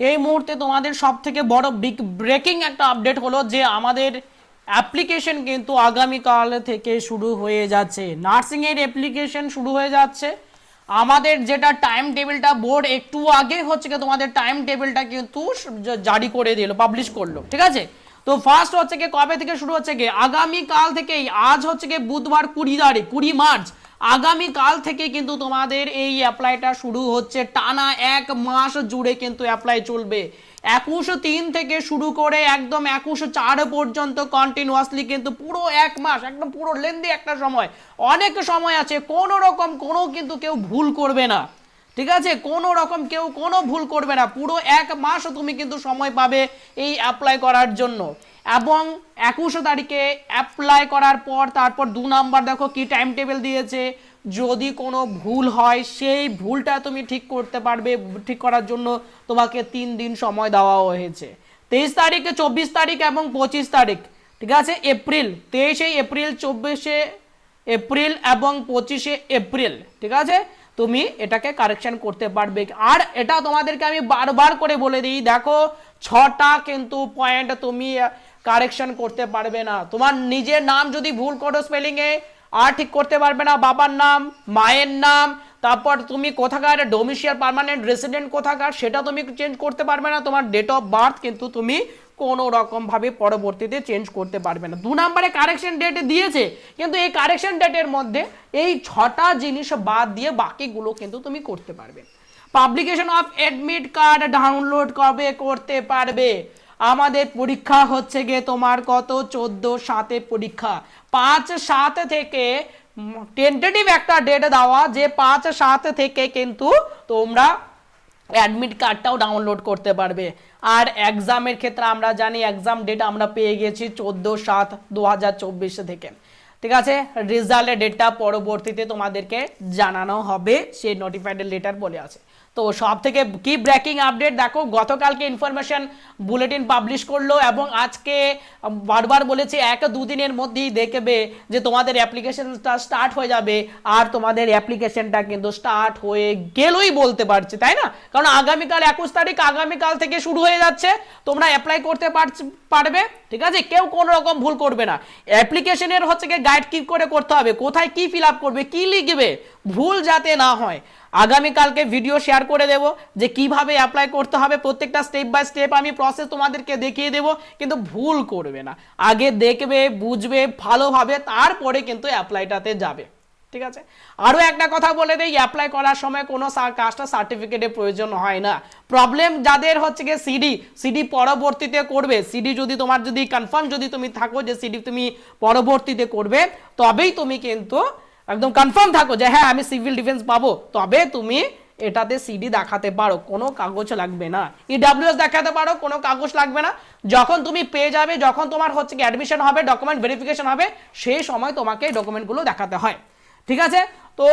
এই মুহূর্তে তোমাদের সব থেকে বড় বিগ ব্রেকিং একটা আপডেট হলো যে আমাদের অ্যাপ্লিকেশন কিন্তু আগামীকাল থেকে শুরু হয়ে যাচ্ছে। নার্সিংয়ের অ্যাপ্লিকেশন শুরু হয়ে যাচ্ছে। আমাদের যেটা টাইম টেবিলটা বোর্ড একটু আগে হচ্ছে কি তোমাদের টাইম টেবিলটা কিন্তু জারি করে দিল পাবলিশ করল, ঠিক আছে? তো ফার্স্ট হচ্ছে কি কবে থেকে শুরু হচ্ছে কি আগামীকাল থেকেই। আজ হচ্ছে কি বুধবার কুড়ি তারিখ, কুড়ি মার্চ। আগামীকাল থেকে কিন্তু তোমাদের এই অ্যাপ্লাইটা শুরু হচ্ছে। টানা এক মাস জুড়ে কিন্তু অ্যাপ্লাই চলবে। একুশ তিন থেকে শুরু করে একদম একুশ চার পর্যন্ত কন্টিনিউয়াসলি কিন্তু পুরো এক মাস, একদম পুরো লেন্দি একটা সময়। অনেক সময় আছে, কোনো রকম কোনো কিন্তু কেউ ভুল করবে না। ঠিক আছে? কোনো রকম কেউ কোনো ভুল করবে না। পুরো এক মাস তুমি কিন্তু সময় পাবে এই অ্যাপ্লাই করার জন্য। এবং একুশো তারিখে অ্যাপ্লাই করার পর তারপর দু নাম্বার দেখো কি টাইম টেবিল দিয়েছে। যদি কোনো ভুল হয়, সেই ভুলটা তুমি ঠিক করতে পারবে, ঠিক করার জন্য তোমাকে তিন দিন সময় দেওয়া হয়েছে। তেইশ তারিখে, চব্বিশ তারিখ এবং পঁচিশ তারিখ, ঠিক আছে? এপ্রিল, তেইশে এপ্রিল, চব্বিশে এপ্রিল এবং পঁচিশে এপ্রিল, ঠিক আছে? তুমি এটাকে কারেকশন করতে পারবে। আর এটা তোমাদেরকে আমি বারবার করে বলে দিই, দেখো, ছটা কিন্তু পয়েন্ট তুমি কারেকশন করতে পারবে না। তোমার নিজের নাম যদি ভুল করো স্পেলিংয়ে আর ঠিক করতে পারবে না, বাবার নাম, মায়ের নাম, তারপর তুমি কোথাকার ডোমিসিয়াল পার্মানেন্ট রেসিডেন্ট কোথাকার, সেটা তুমি চেঞ্জ করতে পারবে না, তোমার ডেট অফ বার্থ কিন্তু তুমি কোনো রকম ভাবে পরবর্তীতে চেঞ্জ করতে পারবে না। দু নম্বরে কারেকশন ডেট দিয়েছে, কিন্তু এই কারেকশন ডেটের মধ্যে এই ছটা জিনিস বাদ দিয়ে বাকিগুলো কিন্তু তুমি করতে পারবে। Publication of admit card download কবে করতে পারবে? আমাদের পরীক্ষা হচ্ছে গিয়ে তোমার কত? চোদ্দ, সাতে পরীক্ষা। পাঁচ, সাত থেকে টেন্টেটিভ একটা ডেট দেওয়া, যে পাঁচ, সাত থেকে কিন্তু তোমরা অ্যাডমিট কার্ডটাও ডাউনলোড করতে পারবে। আর এক্সামের ক্ষেত্রে আমরা জানি এক্সাম ডেট আমরা পেয়ে গেছি চোদ্দ, সাত, দু থেকে। ঠিক আছে? রেজাল্টের ডেটটা পরবর্তীতে তোমাদেরকে জানানো হবে। সেই নোটিফাইড লেটার বলে আছে। তো সব থেকে কি ব্রেকিং আপডেট দেখো, গতকালকে ইনফরমেশন বুলেটিন পাবলিশ করল এবং আজকে বারবার বলেছে এক দুদিনের মধ্যেই দেখবে যে তোমাদের অ্যাপ্লিকেশনটা স্টার্ট হয়ে যাবে। আর তোমাদের অ্যাপ্লিকেশনটা কিন্তু স্টার্ট হয়ে গেলই বলতে পারছি, তাই না? কারণ আগামীকাল একুশ তারিখ আগামীকাল থেকে শুরু হয়ে যাচ্ছে। তোমরা অ্যাপ্লাই করতে পারবে, ঠিক আছে? কেউ কোনো রকম ভুল করবে না। অ্যাপ্লিকেশনের হচ্ছে গিয়ে গাইড কি করে করতে হবে? কোথায় কি ফিল আপ করবে? কি লিখবে? ভুল যাতে না হয়। আগামীকালকে ভিডিও শেয়ার করে দেব যে কীভাবে অ্যাপ্লাই করতে হবে। প্রত্যেকটা স্টেপ বাই স্টেপ আমি প্রসেস তোমাদেরকে দেখিয়ে দেব, কিন্তু ভুল করবে না। আগে দেখবে, বুঝবে, ভালোভাবে, তারপরে কিন্তু অ্যাপ্লাইটাতে যাবে। ঠিক আছে? আরও একটা কথা বলে দেই অ্যাপ্লাই করার সময় কোনো কাজটা সার্টিফিকেটের প্রয়োজন হয় না। প্রবলেম যাদের হচ্ছে গিয়ে সিডি সিডি পরবর্তীতে করবে। সিডি যদি তোমার যদি কনফার্ম যদি তুমি থাকো যে সিডি তুমি পরবর্তীতে করবে, তবেই তুমি কিন্তু একদম কনফার্ম থাকো যে হ্যাঁ আমি সিভিল ডিফেন্স পাবো। তবে তুমি এটাতে সিডি দেখাতে পারো। কোনো কাগজ লাগবে না। ইডাব্লিউএস দেখাতে পারো, কোনো কাগজ লাগবে না। যখন তুমি পেয়ে যাবে, যখন তোমার হচ্ছে কি অ্যাডমিশন হবে ডকুমেন্ট ভেরিফিকেশন হবে, সেই সময় তোমাকে ডকুমেন্টগুলো দেখাতে হয়। ঠিক আছে? তো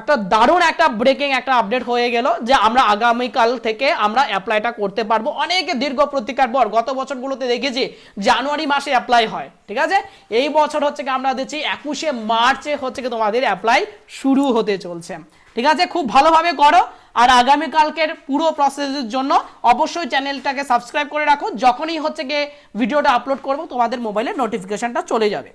একটা দারুণ একটা ব্রেকিং একটা আপডেট হয়ে গেল যে আমরা আগামীকাল থেকে আমরা অ্যাপ্লাইটা করতে পারব। অনেকে দীর্ঘ প্রতীক্ষার পর গত বছরগুলোতে দেখেছি জানুয়ারি মাসে অ্যাপ্লাই হয়, ঠিক আছে? এই বছর হচ্ছে কি আমরা দেখছি একুশে মার্চে হচ্ছে কি তোমাদের অ্যাপ্লাই শুরু হতে চলছে। ঠিক আছে? খুব ভালোভাবে করো। আর আগামীকালকের পুরো প্রসেসের জন্য অবশ্যই চ্যানেলটাকে সাবস্ক্রাইব করে রাখো। যখনই হচ্ছে গিয়ে ভিডিওটা আপলোড করব, তোমাদের মোবাইলে নোটিফিকেশনটা চলে যাবে।